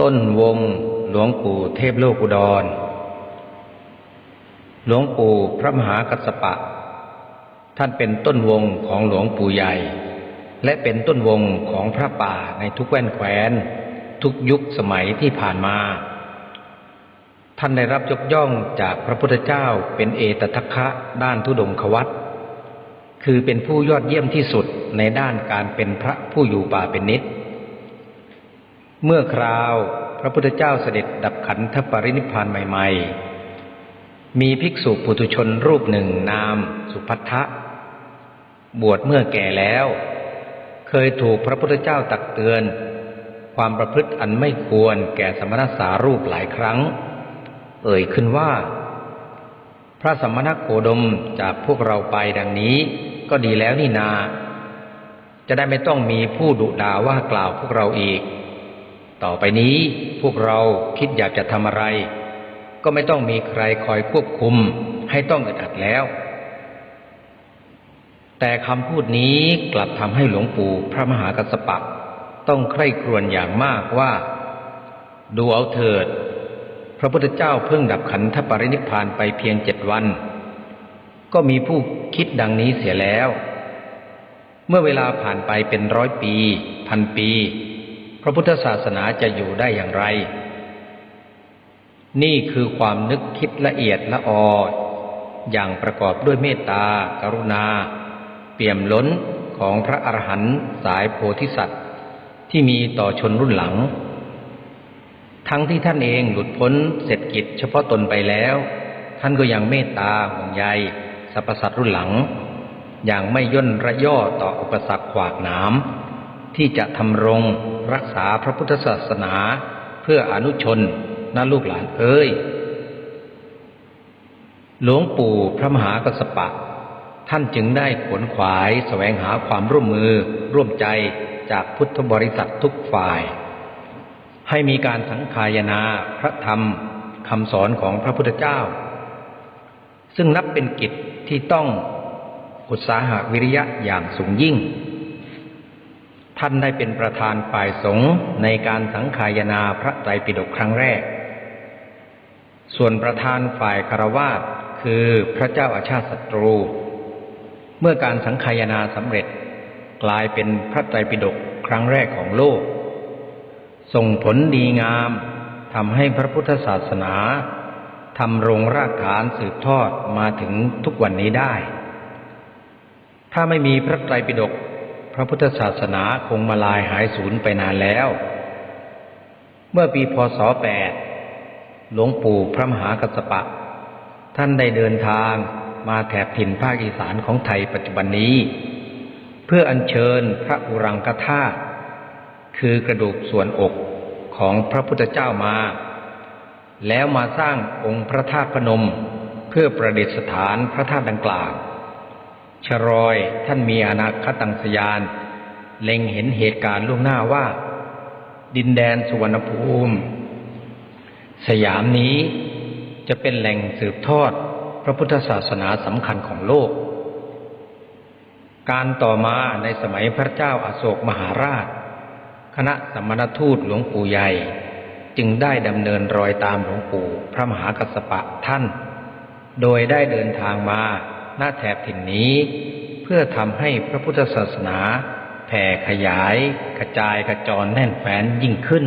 ต้นวงหลวงปู่เทพโลกุดร หลวงปู่พระมหากัสสปะ ท่านเป็นต้นวงของหลวงปู่ใหญ่ และเป็นต้นวงของพระป่าในทุกแว่นแคว้น ทุกยุคสมัยที่ผ่านมา ท่านได้รับยกย่องจากพระพุทธเจ้าเป็นเอตทัคคะด้านทุดงควัตคือเป็นผู้ยอดเยี่ยมที่สุดในด้านการเป็นพระผู้อยู่ป่าเป็นนิจ เมื่อคราวพระพุทธเจ้าเสด็จดับขันธปรินิพานใหม่ๆ มีภิกษุปุถุชนรูปหนึ่งนามสุพัทธะ บวชเมื่อแก่แล้ว เคยถูกพระพุทธเจ้าตักเตือน ความประพฤติอันไม่ควรแก่สมณสารูปหลายครั้ง เอ่ยขึ้นว่า พระสมณโคดมจากพวกเราไปดังนี้ก็ดีแล้วนี่นา จะได้ไม่ต้องมีผู้ดุด่าว่ากล่าวพวกเราอีก ต่อไปนี้พวกเราคิดอยากจะทำอะไร ก็ไม่ต้องมีใครคอยควบคุมให้ต้องอึดอัดแล้ว แต่คำพูดนี้กลับทำให้หลวงปู่พระมหากัสสปะ ต้องใคร่ครวญอย่างมากว่า ดูเอาเถิด พระพุทธเจ้าเพิ่งดับขันธปรินิพพานไปเพียงเจ็ดวัน ก็มีผู้คิดดังนี้เสียแล้ว เมื่อเวลาผ่านไปเป็นร้อยปี พันปี พระพุทธศาสนาจะอยู่ได้อย่างไร นี่คือความนึกคิดละเอียดละอออย่างประกอบด้วยเมตตา กรุณา เปี่ยมล้นของพระอรหันต์สายโพธิสัตว์ ที่มีต่อชนรุ่นหลัง ทั้งที่ท่านเองหลุดพ้นเสร็จกิจเฉพาะตนไปแล้ว ท่านก็ยังเมตตาห่วงใยสรรพสัตว์รุ่นหลัง อย่างไม่ย่นระย่อต่ออุปสรรคขวากหนามที่จะทำรง รักษาพระพุทธศาสนาเพื่ออนุชนนะลูกหลานเอ้ย หลวงปู่พระมหากัสสปะ ท่านจึงได้ขวนขวายแสวงหาความร่วมมือร่วมใจจากพุทธบริษัททุกฝ่าย ให้มีการสังคายนาพระธรรมคำสอนของพระพุทธเจ้า ซึ่งนับเป็นกิจที่ต้องอุตสาหะวิริยะอย่างสูงยิ่ง ท่านได้เป็นประธานฝ่ายสงฆ์ในการสังคายนาพระไตรปิฎกครั้งแรก ส่วนประธานฝ่ายคารวาสคือพระเจ้าอาชาติศัตรู เมื่อการสังคายนาสำเร็จกลายเป็นพระไตรปิฎกครั้งแรกของโลก ส่งผลดีงามทำให้พระพุทธศาสนาทำรงรากฐานสืบทอดมาถึงทุกวันนี้ได้ ถ้าไม่มีพระไตรปิฎก พระพุทธศาสนาคงมาลายหายสูญไปนานแล้ว เมื่อปีพศ 8 หลวงปู่พระมหากัสสปะ ท่านได้เดินทางมาแถบถิ่นภาคอีสานของไทยปัจจุบันนี้ เพื่ออัญเชิญพระอุรังคธาตุคือกระดูกส่วนอกของพระพุทธเจ้ามา แล้วมาสร้างองค์พระธาตุพนม เพื่อประดิษฐานพระธาตุดังกล่าว ชรอยท่านมีอนาคตังสยาน เล็งเห็นเหตุการณ์ล่วงหน้าว่า ดินแดนสุวรรณภูมิ สยามนี้จะเป็นแหล่งสืบทอดพระพุทธศาสนาสำคัญของโลก การต่อมาในสมัยพระเจ้าอาโศกมหาราช คณะสมณทูตหลวงปู่ใหญ่ จึงได้ดำเนินรอยตามหลวงปู่พระมหากัสสปะท่าน โดยได้เดินทางมา หน้าแถบถิ่นนี้ เพื่อทำให้พระพุทธศาสนา แผ่ขยาย กระจายกระจรแน่นแฟ้นยิ่งขึ้น